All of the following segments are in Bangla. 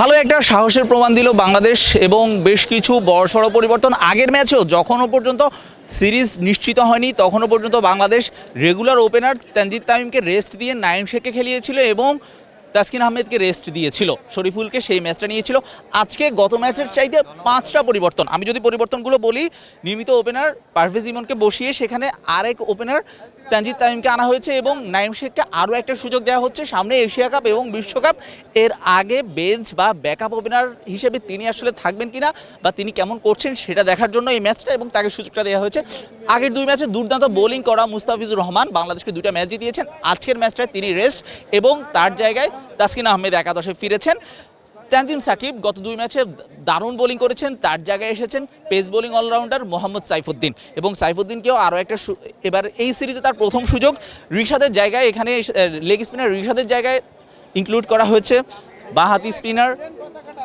ভালো একটা সাহসের প্রমাণ দিল বাংলাদেশ এবং বেশ কিছু বড়সড় পরিবর্তন আগের ম্যাচেও যখনও পর্যন্ত সিরিজ নিশ্চিত হয়নি, তখনও পর্যন্ত বাংলাদেশ রেগুলার ওপেনার তানজিদ তামিমকে রেস্ট দিয়ে নাইম শেখকে খেলিয়েছিল এবং তাসকিন আহমেদকে রেস্ট দিয়েছিল। শরীফুলকে সেই ম্যাচটা নিয়েছিল। আজকে গত ম্যাচের চাইতে পাঁচটা পরিবর্তন। আমি যদি পরিবর্তনগুলো বলি, নিয়মিত ওপেনার পারভেজ ইমনকে বসিয়ে সেখানে আরেক ওপেনার তানজিদ তামিমকে আনা হয়েছে এবং নাইম শেখকে আরও একটা সুযোগ দেওয়া হচ্ছে। সামনে এশিয়া কাপ এবং বিশ্বকাপ। এর আগে বেঞ্চ বা ব্যাকআপ ওপেনার হিসেবে তিনি আসলে থাকবেন কিনা বা তিনি কেমন করছেন সেটা দেখার জন্য এই ম্যাচটা এবং তাকে সুযোগটা দেওয়া হয়েছে। আগের দুই ম্যাচে দুর্দান্ত বোলিং করা মুস্তাফিজুর রহমান বাংলাদেশকে দুইটা ম্যাচ জিতিয়েছেন। আজকের ম্যাচটায় তিনি রেস্ট এবং তার জায়গায় তাসকিন আহমেদ একাদশে ফিরেছেন। তানজিম সাকিব গত দুই ম্যাচে দারুণ বোলিং করেছেন, তার জায়গায় এসেছেন pace bowling allrounder Mohammad Saifuddin. এবং সাইফুদ্দিনকেও আরও একটা এবার এই সিরিজে তার প্রথম সুযোগ রিশাদের জায়গায়, এখানে লেগ স্পিনার রিশাদের জায়গায় ইনক্লুড করা হয়েছে বাহাতি স্পিনার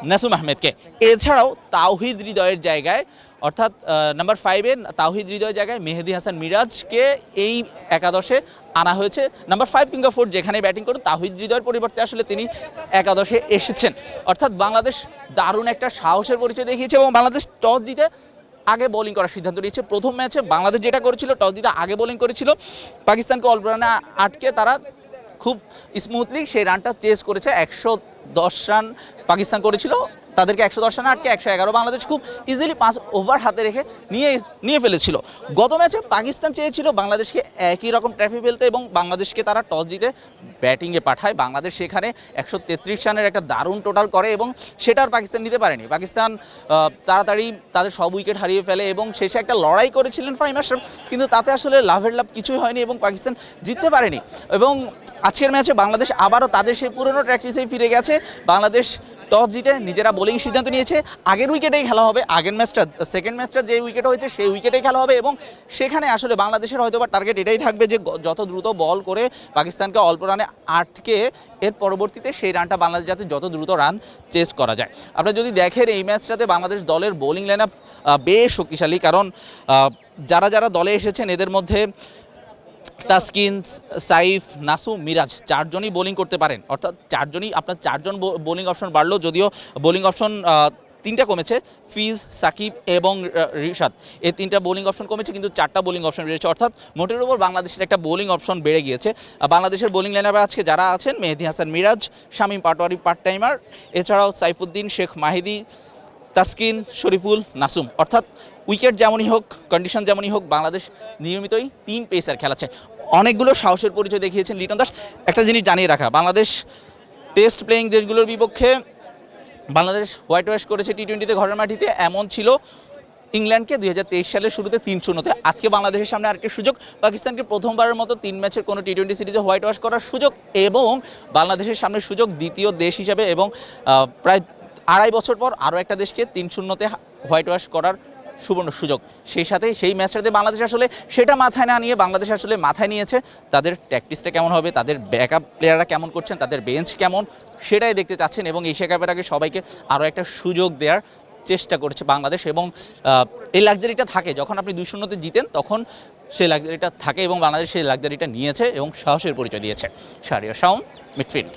নাসুম আহমেদকে। এছাড়াও তাওহিদ হৃদয়ের জায়গায় অর্থাৎ নাম্বার ফাইভে তাওহিদ হৃদয়ের জায়গায় মেহেদি হাসান মিরাজকে এই একাদশে আনা হয়েছে। নাম্বার ফাইভ কিংবা ফোর যেখানে ব্যাটিং করুন তাহিদ হৃদয়ের পরিবর্তে আসলে তিনি একাদশে এসেছেন। অর্থাৎ বাংলাদেশ দারুণ একটা সাহসের পরিচয় দেখিয়েছে এবং বাংলাদেশ টস জিতে আগে বোলিং করার সিদ্ধান্ত নিয়েছে। প্রথম ম্যাচে বাংলাদেশ যেটা করেছিল, টস জিতে আগে বোলিং করেছিল। পাকিস্তানকে অল্প রানে আটকে তারা খুব স্মুথলি সেই রানটা চেস করেছে। একশো দশ রান পাকিস্তান করেছিল। তাদেরকে একশো দশ রানে আটকে একশো এগারো বাংলাদেশ খুব ইজিলি পাঁচ ওভার হাতে রেখে নিয়ে নিয়ে ফেলেছিল। গত ম্যাচে পাকিস্তান চেয়েছিল বাংলাদেশকে একই রকম ট্র্যাফি ফেলতে এবং বাংলাদেশকে তারা টস জিতে ব্যাটিংয়ে পাঠায়। বাংলাদেশ সেখানে একশো তেত্রিশ রানের একটা দারুণ টোটাল করে এবং সেটা আর পাকিস্তান নিতে পারেনি। পাকিস্তান তাড়াতাড়ি তাদের সব উইকেট হারিয়ে ফেলে এবং শেষে একটা লড়াই করেছিলেন ফাইম আশরাফ, কিন্তু তাতে আসলে লাভের লাভ কিছুই হয়নি এবং পাকিস্তান জিততে পারেনি। এবং আজকের ম্যাচে বাংলাদেশ আবারও তাদের সেই পুরনো প্র্যাকটিসেই ফিরে গেছে। বাংলাদেশ টস জিতে নিজেরা বোলিং সিদ্ধান্ত নিয়েছে। আগের উইকেটেই খেলা হবে, আগের ম্যাচটা সেকেন্ড ম্যাচটা যে উইকেট হয়েছে সেই উইকেটেই খেলা হবে এবং সেখানে আসলে বাংলাদেশের হয়তো বা টার্গেট এটাই থাকবে যে যত দ্রুত বল করে পাকিস্তানকে অল্প রানে আটকে এর পরবর্তীতে সেই রানটা বাংলাদেশ যাতে যত দ্রুত রান চেস করা যায়। আপনারা যদি দেখেন এই ম্যাচটাতে বাংলাদেশ দলের বোলিং লাইন আপ বেশ শক্তিশালী কারণ যারা যারা দলে এসেছেন এদের মধ্যে তাসকিন, সাইফ, নাসু, মিরাজ, চারজনই বোলিং করতে পারেন। অর্থাৎ চারজনই, আপনার চারজন বোলিং অপশন বাড়লো, যদিও বোলিং অপশন তিনটা কমেছে, ফিজ, সাকিব এবং রিশাদ। এই তিনটা বোলিং অপশন কমেছে, কিন্তু চারটা বোলিং অপশন বেড়েছে। অর্থাৎ মোটের উপর বাংলাদেশের একটা বোলিং অপশন বেড়ে গিয়েছে। বাংলাদেশের বোলিং লাইনাপে আজকে যারা আছেন, মেহেদি হাসান মিরাজ, শামীম পাটোয়ারি পার্ট টাইমার এছাড়াও সাইফুদ্দিন, শেখ মাহিদি তাসকিন, শরীফুল, নাসুম। অর্থাৎ উইকেট যেমনই হোক কন্ডিশন যেমনই হোক, বাংলাদেশ নিয়মিতই তিন পেসার খেলাচ্ছে। অনেকগুলো সাহসের পরিচয় দেখিয়েছেন লিটন দাস। একটা জিনিস জানিয়ে রাখা, বাংলাদেশ টেস্ট প্লেয়িং দেশগুলোর বিপক্ষে বাংলাদেশ হোয়াইট ওয়াশ করেছে টি টোয়েন্টিতে ঘরের মাটিতে। এমন ছিল ইংল্যান্ডকে দুই হাজার তেইশ সালের শুরুতে তিন শূন্যতে। আজকে বাংলাদেশের সামনে আরেকটি সুযোগ, পাকিস্তানকে প্রথমবারের মতো তিন ম্যাচের কোনো টি টোয়েন্টি সিরিজে হোয়াইট ওয়াশ করার সুযোগ এবং বাংলাদেশের সামনে সুযোগ দ্বিতীয় দেশ হিসাবে এবং প্রায় আড়াই বছর পর আরও একটা দেশকে তিন শূন্যতে হোয়াইট ওয়াশ করার সুবর্ণ সুযোগ। সেই সাথে সেই ম্যাচটাতে বাংলাদেশ আসলে সেটা মাথায় না নিয়ে বাংলাদেশ আসলে মাথায় নিয়েছে, তাদের প্র্যাকটিসটা কেমন হবে, তাদের ব্যাকআপ প্লেয়াররা কেমন করছেন, তাদের বেঞ্চ কেমন, সেটাই দেখতে চাচ্ছেন এবং এশিয়া কাপের আগে সবাইকে আরও একটা সুযোগ দেওয়ার চেষ্টা করেছে বাংলাদেশ এবং এই লাক্সারিটা থাকে। যখন আপনি দুই শূন্যতে জিতেন, তখন সেই লাক্সারিটা থাকে এবং বাংলাদেশ সেই লাক্সারিটা নিয়েছে এবং সাহসের পরিচয় দিয়েছে। শাহরিয়া শাউন মিডফিল্ড